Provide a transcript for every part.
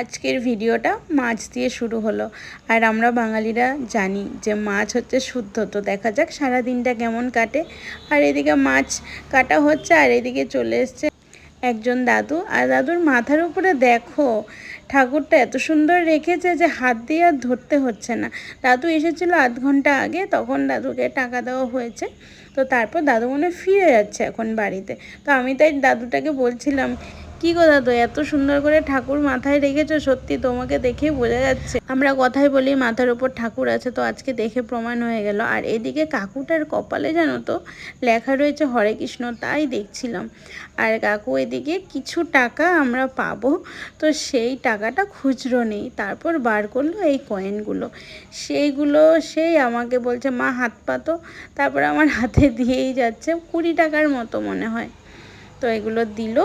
আজকের ভিডিওটা মাছ দিয়ে শুরু হলো। আর আমরা বাঙালিরা জানি যে মাছ হচ্ছে শুদ্ধ, তো দেখা যাক সারা দিনটা কেমন কাটে। আর এদিকে মাছ কাটা হচ্ছে, আর এদিকে চলে এসছে একজন দাদু। আর দাদুর মাথার উপরে দেখো, ঠাকুরটা এত সুন্দর রেখেছে যে হাত দিয়ে আর ধরতে হচ্ছে না। দাদু এসেছিল আধ ঘণ্টা আগে, তখন দাদুকে টাকা দেওয়া হয়েছে। তো তারপর দাদু মনে ফিরে যাচ্ছে এখন বাড়িতে। তো আমি তাই দাদুটাকে বলছিলাম কি গো তো এত সুন্দর করে ঠাকুর মাথায় রেখেছো, সত্যি তোমাকে দেখে বোঝা যাচ্ছে। আমরা কথাই বলি মাথার উপর ঠাকুর আছে, তো আজকে দেখে প্রমাণ হয়ে গেল। আর এদিকে কাকুটার কপালে জানো তো, লেখা রয়েছে হরে কৃষ্ণ, তাই দেখছিলাম। আর কাকু এদিকে, কিছু টাকা আমরা পাবো? তো সেই টাকাটা খুচরো নেই। তারপর বার করল এই কয়েনগুলো সেইগুলো সেই আমাকে বলছে, মা হাত পাতো তারপর আমার হাতে দিয়েই যাচ্ছে, কুড়ি টাকার মতো মনে হয়। তো এগুলো দিল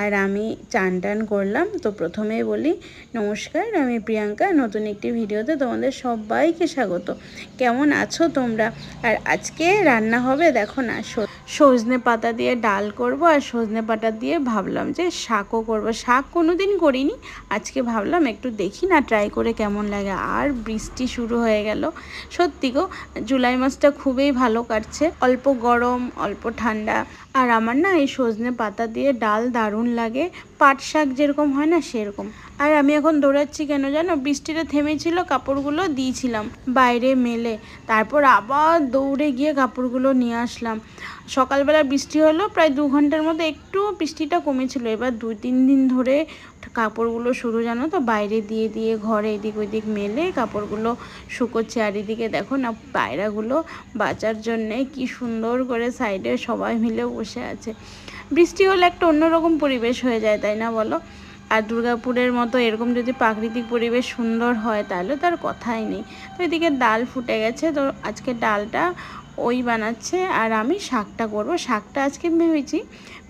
আর আমি চান টান করলাম। তো প্রথমেই বলি, নমস্কার, আমি প্রিয়াঙ্কা, নতুন একটি ভিডিওতে তোমাদের সবাইকে স্বাগত। কেমন আছো তোমরা? আর আজকে রান্না হবে, দেখো না সজনে পাতা দিয়ে ডাল করব আর সজনে পাতা দিয়ে ভাবলাম যে শাকও করব। শাক কোনো দিন করিনি, আজকে ভাবলাম একটু দেখি না, ট্রাই করে কেমন লাগে। আর বৃষ্টি শুরু হয়ে গেল। সত্যি গো, জুলাই মাসটা খুবই ভালো কাটছে। অল্প গরম, অল্প ঠান্ডা। আর আমার না এই সজনে পাতা দিয়ে ডাল দারুণ লাগে। পাট শাক যেরকম হয় না সেরকম। আর আমি এখন দৌড়াচ্ছি কেন জানো? বৃষ্টিটা থেমেছিল, কাপড়গুলো দিয়েছিলাম বাইরে মেলে। তারপর আবার দৌড়ে গিয়ে কাপড়গুলো নিয়ে আসলাম। সকালবেলা বৃষ্টি হলো, প্রায় দু ঘণ্টার মধ্যে একটু বৃষ্টিটা কমেছিল। এবার দুই, তিন দিন ধরে কাপড়গুলো শুরু জানো তো বাইরে দিয়ে দিয়ে ঘরে এদিক ওইদিক মেলে কাপড়গুলো শুকোচ্ছে। আর এদিকে দেখো না পায়রাগুলো বাঁচার জন্যে কি সুন্দর করে সাইডে সবাই মিলে বসে আছে। বৃষ্টি হলে একটা অন্যরকম পরিবেশ হয়ে যায়, তাই না বলো? আর দুর্গাপুরের মতো এরকম যদি প্রাকৃতিক পরিবেশ সুন্দর হয়, তাহলে তার কথাই নেই। তো এদিকে ডাল ফুটে গেছে, তো আজকে ডালটা ওই বানাচ্ছে আর আমি শাকটা করব। শাকটা আজকে ভেবেছি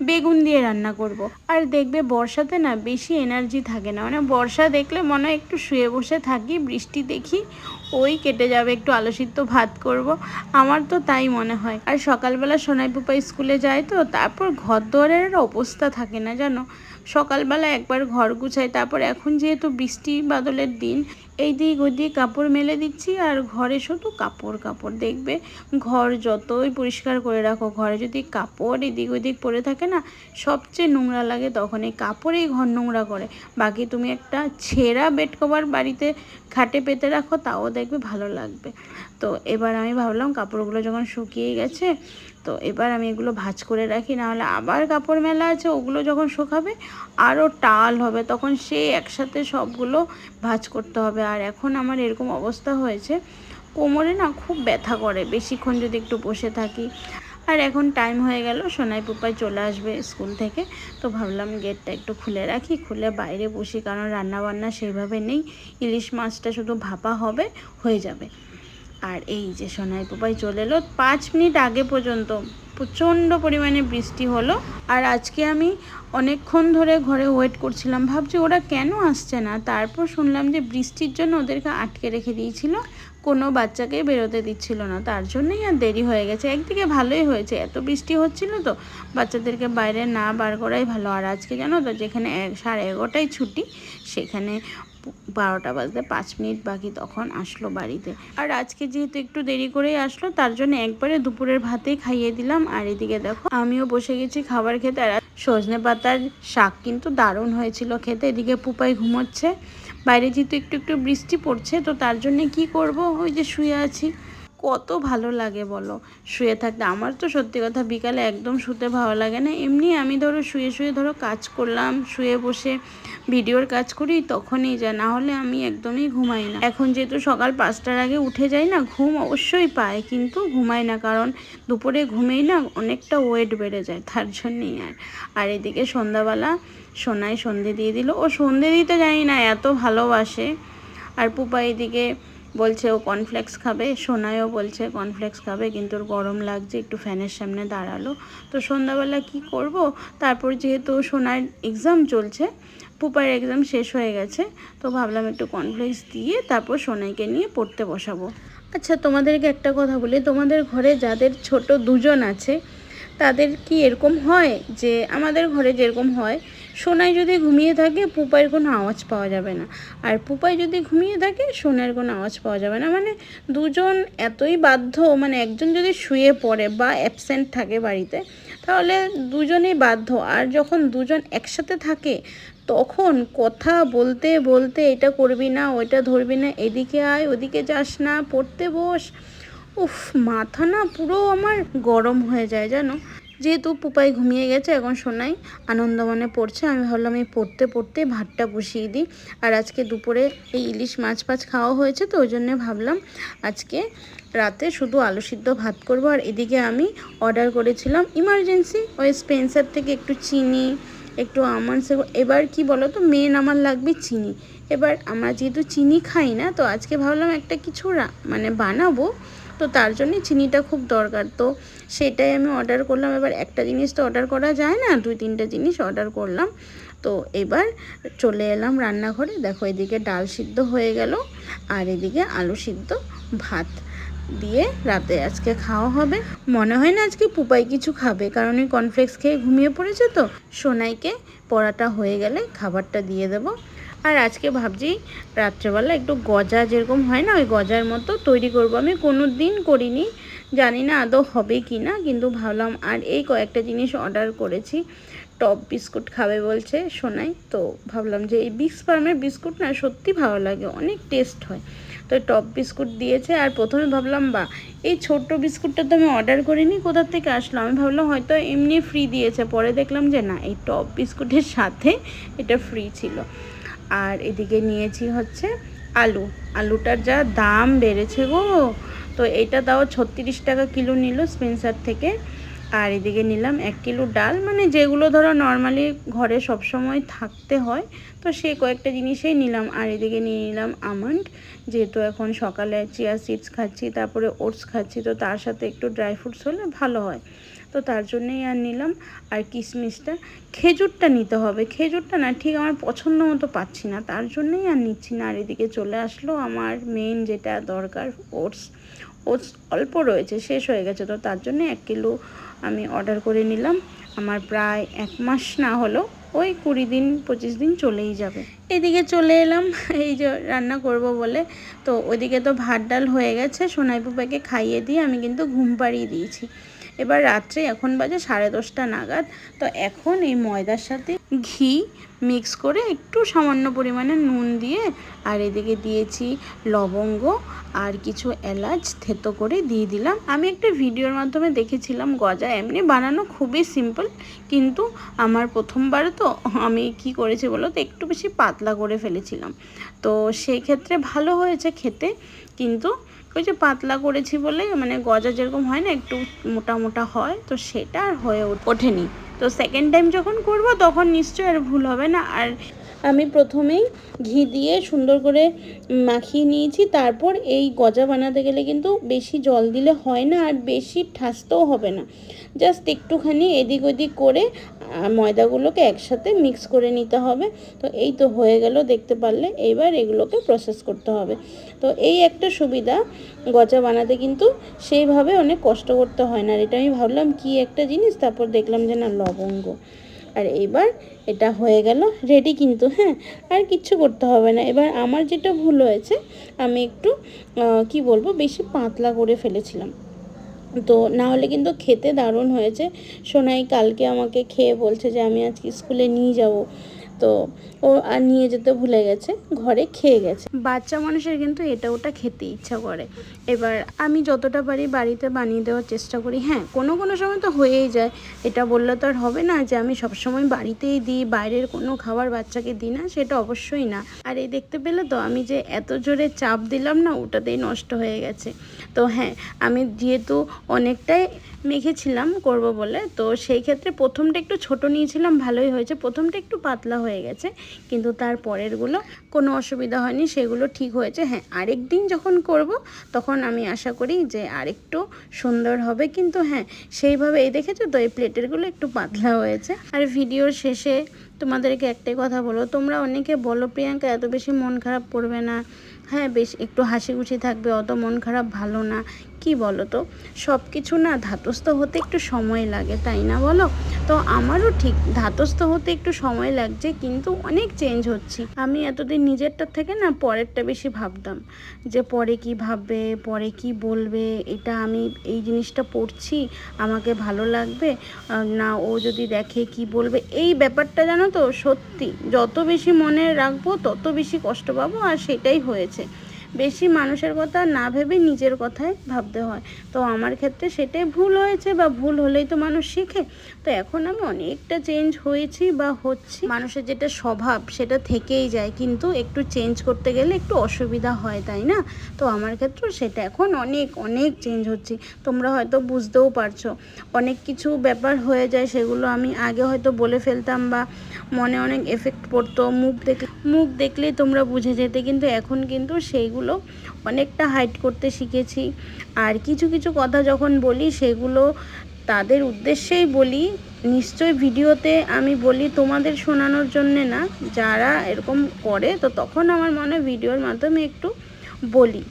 বেগুন দিয়ে রান্না করব। আর দেখবে বর্ষাতে না বেশি এনার্জি থাকে না। মানে বর্ষা দেখলে মনে হয় একটু শুয়ে বসে থাকি, বৃষ্টি দেখি, ওই কেটে যাবে, একটু আলো সিদ্ধ ভাত করব। আমার তো তাই মনে হয়। আর সকালবেলা সোনাই পুপা স্কুলে যায় তো, তারপর ঘর দোয়ারের অবস্থা থাকে না জানো? সকালবেলা একবার ঘর গুছাই, তারপর এখন যেহেতু বৃষ্টি বাদলের দিন এই দিক ওই দিক কাপড় মেলে দিচ্ছি আর ঘরে শুধু কাপড় কাপড়। দেখবে ঘর যতই পরিষ্কার করে রাখো, ঘরে যদি কাপড় এদিক ওদিক পরে থাকে না, সবচেয়ে নোংরা লাগে তখন এই কাপড়েই ঘর নোংরা করে। বাকি তুমি একটা ছেঁড়া বেড কভার বাড়িতে খাটে পেতে রাখো, তাও দেখবে ভালো লাগবে। তো এবার আমি ভাবলাম কাপড়গুলো যখন শুকিয়ে গেছে, তো এবার আমি এগুলো ভাজ করে রাখি, নাহলে আবার কাপড় মেলা আছে, ওগুলো যখন শুকাবে আরও টাল হবে, তখন সে একসাথে সবগুলো ভাজ করতে হবে। আর এখন আমার এরকম অবস্থা হয়েছে, কোমরে না খুব ব্যথা করে, বেশিক্ষণ যদি একটু বসে থাকি। আর এখন টাইম হয়ে গেল, সোনাই পুপাই চলে আসবে স্কুল থেকে, তো ভাবলাম গেটটা একটু খুলে রাখি, খুলে বাইরে বসি, কারণ রান্নাবান্না সেইভাবে নেই, ইলিশ মাছটা শুধু ভাপা হবে, হয়ে যাবে। আর এই যে সোনাই পোপাই চলে এলো পাঁচ মিনিট আগে পর্যন্ত। প্রচণ্ড পরিমাণে বৃষ্টি হলো। আর আজকে আমি অনেকক্ষণ ধরে ঘরে ওয়েট করছিলাম। ভাবছি ওরা কেন আসছে না? তারপর শুনলাম যে বৃষ্টির জন্য ওদেরকে আটকে রেখে দিয়েছিল। কোনো বাচ্চাকে বেরোতে দিচ্ছিল না। তার জন্যই আর দেরি হয়ে গেছে। একদিকে ভালোই হয়েছে, এত বৃষ্টি হচ্ছিল তো। বাচ্চাদেরকে বাইরে না বার করাই ভালো। আর আজকে জানো তো, যেখানে সাড়ে এগারোটায় ছুটি, সেখানে বারোটা বাজতে পাঁচ মিনিট বাকি তখন আসলো বাড়িতে। আর আজকে যেহেতু একটু দেরি করেই আসলো, তার জন্য একবারে দুপুরের ভাতেই খাইয়ে দিলাম। আর এদিকে দেখো, আমিও বসে গেছি খাবার খেতে। আর সজনে পাতার শাক কিন্তু দারুণ হয়েছিল খেতে। এদিকে পুপাই ঘুমোচ্ছে। বাইরে যেহেতু একটু একটু বৃষ্টি পড়ছে, তো তার জন্য কি করব? ওই যে শুয়ে আছি। কত ভালো লাগে বলো। শুয়ে থাকতে, আমার তো সত্যি কথা বিকালে একদম শুতে ভালো লাগে না। এমনি আমি ধরো শুয়ে শুয়ে ধরো কাজ করলাম, শুয়ে বসে ভিডিওর কাজ করি, তখনই যা না হলে আমি একদমই ঘুমাই না। এখন যেহেতু সকাল পাঁচটার আগে উঠে যাই না, ঘুম অবশ্যই পায়, কিন্তু ঘুমাই না, কারণ দুপুরে ঘুমেই না অনেকটা ওয়েট বেড়ে যায়, তার জন্যেই আর। আর এদিকে সন্ধ্যাবেলা সোনায় সন্ধে দিয়ে দিল। ও সন্ধে দিতে জানি না, এত ভালোবাসে। আর পুপা এদিকে বলছে ও কর্নফ্লেক্স খাবে সোনায়ও বলছে কর্নফ্লেক্স খাবে, কিন্তু ওর গরম লাগছে, একটু ফ্যানের সামনে দাঁড়াল। তো সন্ধ্যাবেলা কি করব? তারপর যেহেতু সোনার এক্সাম চলছে, পুপার এক্সাম শেষ হয়ে গেছে, তো ভাবলাম একটু কর্নফ্লেক্স দিয়ে তারপর সোনাইকে নিয়ে পড়তে বসাবো। আচ্ছা তোমাদেরকে একটা কথা বলি, তোমাদের ঘরে যাদের ছোট দুজন আছে, তাদের কি এরকম হয় যে, আমাদের ঘরে যেরকম হয় সোনাই যদি ঘুমিয়ে থাকে, পুপাইয়ের কোনো আওয়াজ পাওয়া যাবে না। আর পুপাই যদি ঘুমিয়ে থাকে সোনার কোনো আওয়াজ পাওয়া যাবে না। মানে দুজন এতই বাধ্য মানে একজন যদি শুয়ে পড়ে বা অ্যাবসেন্ট থাকে বাড়িতে, তাহলে দুজনেই বাধ্য। আর যখন দুজন একসাথে থাকে, তখন কথা বলতে বলতে এটা করবি না, ওইটা ধরবি না, এদিকে আয়, ওদিকে যাস না, পড়তে বস। উফ, মাথা না পুরো আমার গরম হয়ে যায়, জানো? যেহেতু পুপাই ঘুমিয়ে গেছে, এখন সোনাই আনন্দমনে পড়ছে। আমি ভাবলাম এই পড়তে পড়তে ভাতটা বসিয়ে দিই। আর আজকে দুপুরে এই ইলিশ মাছ ফাছ খাওয়া হয়েছে, তো ওই জন্যে ভাবলাম আজকে রাতে শুধু আলু সিদ্ধ ভাত করব। আর এদিকে আমি অর্ডার করেছিলাম ইমার্জেন্সি ওই স্পেন্সার থেকে একটু চিনি, একটু আমন্ডস এবার কি বলো তো মেন আমার লাগবে চিনি। এবার আমরা যেহেতু চিনি খাই না, তো আজকে ভাবলাম একটা কিছু মানে বানাবো। তো তার জন্যে চিনিটা খুব দরকার। তো সেটাই আমি অর্ডার করলাম। এবার একটা জিনিস তো অর্ডার করা যায় না, দুই, তিনটে জিনিস অর্ডার করলাম। তো এবার চলে এলাম রান্নাঘরে। দেখো এদিকে ডাল সিদ্ধ হয়ে গেল আর এদিকে আলু সিদ্ধ ভাত দিয়ে রাতে আজকে খাওয়া হবে। মনে হয় না আজকে পুপাই কিছু খাবে, কারণ ওই কনফ্লেক্স খেয়ে ঘুমিয়ে পড়েছে তো। সোনাইকে পড়াটা হয়ে গেলে খাবারটা দিয়ে দেবো। আর আজকে ভাবছি রাত্রেবেলা একটু গজা যেরকম হয় না, ওই গজার মতো তৈরি করব। আমি কোনো দিন করিনি, জানি না আদৌ হবে কি না, কিন্তু ভাবলাম আর এই কয়েকটা জিনিস অর্ডার করেছি। টপ বিস্কুট খাবে বলছে সোনাই, তো ভাবলাম যে এই বিক্স ফার্মের বিস্কুট না সত্যি ভালো লাগে, অনেক টেস্ট হয়। তো টপ বিস্কুট দিয়েছে আর প্রথমে ভাবলাম বা এই ছোট্ট বিস্কুটটা তো আমি অর্ডার করিনি কোথার থেকে আসলো আমি ভাবলাম, হয়তো এমনি ফ্রি দিয়েছে। পরে দেখলাম যে না, এই টপ বিস্কুটের সাথে এটা ফ্রি ছিল। আর এদিকে নিয়েছি হচ্ছে আলু। আলুটার যা দাম বেড়েছে গো। তো এটা দাও ছত্রিশ টাকা কিলো নিল স্পেন্সার থেকে। আর এদিকে নিলাম এক কিলো ডাল। মানে যেগুলো ধরো নর্মালি ঘরে সবসময় থাকতে হয়, তো সে কয়েকটা জিনিসেই নিলাম। আর এদিকে নিয়ে নিলাম আমন্ড। যেহেতু এখন সকালে চিয়া সিডস খাচ্ছি, তারপরে ওটস খাচ্ছি, তো তার সাথে একটু ড্রাই ফ্রুটস হলে ভালো হয়। তো তার জন্যেই আর নিলাম। আর কিশমিশটা খেজুরটা নিতে হবে। খেজুরটা না ঠিক আমার পছন্দ মতো পাচ্ছি না, তার জন্যই আর নিচ্ছি না। আর এদিকে চলে আসলো আমার মেন যেটা দরকার, ওটস। ওটস অল্প রয়েছে, শেষ হয়ে গেছে তো তার জন্য এক কিলো আমি অর্ডার করে নিলাম। আমার প্রায় এক মাস না হলো, ওই কুড়ি দিন, পঁচিশ দিন চলেই যাবে। এদিকে চলে এলাম, এই যে রান্না করব বলে। তো ওইদিকে তো ভাত ডাল হয়ে গেছে সোনাই পুপাকে খাইয়ে দিয়ে আমি কিন্তু ঘুম পাড়িয়ে দিয়েছি। এবার রাত্রে এখন বাজে সাড়ে দশটা নাগাদ। তো এখন এই ময়দার সাথে ঘি মিক্স করে একটু সামান্য পরিমাণে নুন দিয়ে আর এদিকে দিয়েছি লবঙ্গ আর কিছু এলাচ থেতো করে দিয়ে দিলাম। আমি একটা ভিডিওর মাধ্যমে দেখেছিলাম গজা, এমনি বানানো খুবই সিম্পল কিন্তু আমার প্রথমবার তো আমি কি করেছি বলো তো, একটু বেশি পাতলা করে ফেলেছিলাম। তো সেই ক্ষেত্রে ভালো হয়েছে খেতে, কিন্তু ওই যে পাতলা করেছি বলে মানে গজা যেরকম হয় না, একটু মোটা মোটা হয়, তো সেটা আর হয়ে ওঠেনি। তো সেকেন্ড টাইম যখন করব, তখন নিশ্চয়ই আর ভুল হবে না। আর আমি প্রথমেই ঘি দিয়ে সুন্দর করে মাখিয়ে নিয়েছি, তারপর এই গজা বানাতে গেলে কিন্তু বেশি জল দিলে হয় না, আর বেশি ঠাসতেও হবে না। জাস্ট একটুখানি এদিক ওদিক করে ময়দাগুলোকে একসাথে মিক্স করে নিতে হবে। তো এই তো হয়ে গেল, দেখতে পারলে। এইবার এগুলোকে প্রসেস করতে হবে। তো এই একটা সুবিধা গজা বানাতে কিন্তু সেইভাবে অনেক কষ্ট করতে হয় না। আর এটা আমি ভাবলাম, কি একটা জিনিস? তারপর দেখলাম যে না, লবঙ্গ। আর এবার এটা হয়ে গেল রেডি কিন্তু হ্যাঁ? আর কিচ্ছু করতে হবে না। এবার আমার যেটা ভুল হয়েছে, আমি একটু কি বলব, বেশি পাতলা করে ফেলেছিলাম। তো না হলে কিন্তু খেতে দারুণ হয়েছে। সোনাই কালকে আমাকে খেয়ে বলছে যে, আমি আজকে স্কুলে নিয়ে যাব। তো ও আর নিয়ে যেতে ভুলে গেছে, ঘরে খেয়ে গেছে। বাচ্চা মানুষের কিন্তু এটা ওটা খেতে ইচ্ছা করে। এবার আমি যতটা পারি বাড়িতে বানিয়ে দেওয়ার চেষ্টা করি। হ্যাঁ কোনো কোনো সময় তো হয়েই যায়। এটা বললে তো আর হবে না যে আমি সবসময় বাড়িতেই দিই, বাইরের কোনো খাবার বাচ্চাকে দিই না, সেটা অবশ্যই না। আর এই দেখতে পেলে তো আমি যে এত জোরে চাপ দিলাম না, ওটাতেই নষ্ট হয়ে গেছে। তো হ্যাঁ আমি যেহেতু অনেকটাই মেখেছিলাম করব বলে, তো সেই ক্ষেত্রে প্রথমটা একটু ছোট নিয়েছিলাম, ভালোই হয়েছে। প্রথমটা একটু পাতলা হয়ে গেছে, কিন্তু তার পরেরগুলো কোনো অসুবিধা হয়নি, সেগুলো ঠিক হয়েছে। হ্যাঁ আরেক দিন যখন করব, তখন আমি আশা করি যে আরেকটু সুন্দর হবে, কিন্তু হ্যাঁ সেইভাবে, এই দেখেছ তো, এই প্লেটেরগুলো একটু পাতলা হয়েছে। আর ভিডিওর শেষে তোমাদেরকে একটাই কথা বলো তোমরা অনেকে বলো, প্রিয়াঙ্কা, এত বেশি মন খারাপ করবে না। হ্যাঁ বেশ, একটু হাসি খুশি থাকবে, অত মন খারাপ ভালো না। কি বলো তো? সব কিছু না ধাতস্থ হতে একটু সময় লাগে, তাই না বলো? তো আমারও ঠিক ধাতস্থ হতে একটু সময় লাগছে, কিন্তু অনেক চেঞ্জ হচ্ছি। আমি এতদিন নিজেরটার থেকে না পরেরটা বেশি ভাবতাম, যে পরে কি ভাববে, পরে কি বলবে, এটা আমি এই জিনিসটা পড়ছি, আমাকে ভালো লাগবে না ও যদি দেখে কি বলবে, এই ব্যাপারটা জানো তো সত্যি, যত বেশি মনে রাখব, তত বেশি কষ্ট পাবো, আর সেটাই হয়েছে। বেশি মানুষের কথা না ভেবে নিজের কথাই ভাবতে হয়। তো আমার ক্ষেত্রে সেটাই ভুল হয়েছে বা ভুল হলেই তো মানুষ শেখে। তো এখন আমি অনেকটা চেঞ্জ হয়েছি বা হচ্ছি। মানুষের যেটা স্বভাব সেটা থেকেই যায়, কিন্তু একটু চেঞ্জ করতে গেলে একটু অসুবিধা হয়, তাই না? তো আমার ক্ষেত্রেও সেটা এখন অনেক অনেক চেঞ্জ হচ্ছে। তোমরা হয়তো বুঝতেও পারছ। অনেক কিছু ব্যাপার হয়ে যায়, সেগুলো আমি আগে হয়তো বলে ফেলতাম বা মনে অনেক এফেক্ট পড়তো। মুখ দেখলে, মুখ দেখলেই তোমরা বুঝে যেতে, কিন্তু এখন কিন্তু সেইগুলো অনেকটা হাইড করতে শিখেছি। আর কিছু কিছু কথা যখন বলি, সেগুলো তাদের উদ্দেশ্যেই বলি। নিশ্চয়ই ভিডিওতে আমি বলি তোমাদের শোনানোর জন্যে না, যারা এরকম করে, তো তখন আমার মনে ভিডিওর মাধ্যমে একটু বলি।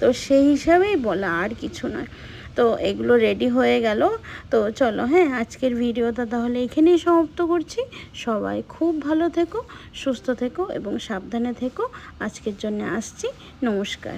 তো সেই হিসাবেই বলা, আর কিছু নয়। তো এগুলো রেডি হয়ে গেল। তো চলো হ্যাঁ আজকের ভিডিওটা তাহলে এখানেই সমাপ্ত করছি। সবাই খুব ভালো থেকো, সুস্থ থেকো এবং সাবধানে থেকো। আজকের জন্য আসছি। নমস্কার।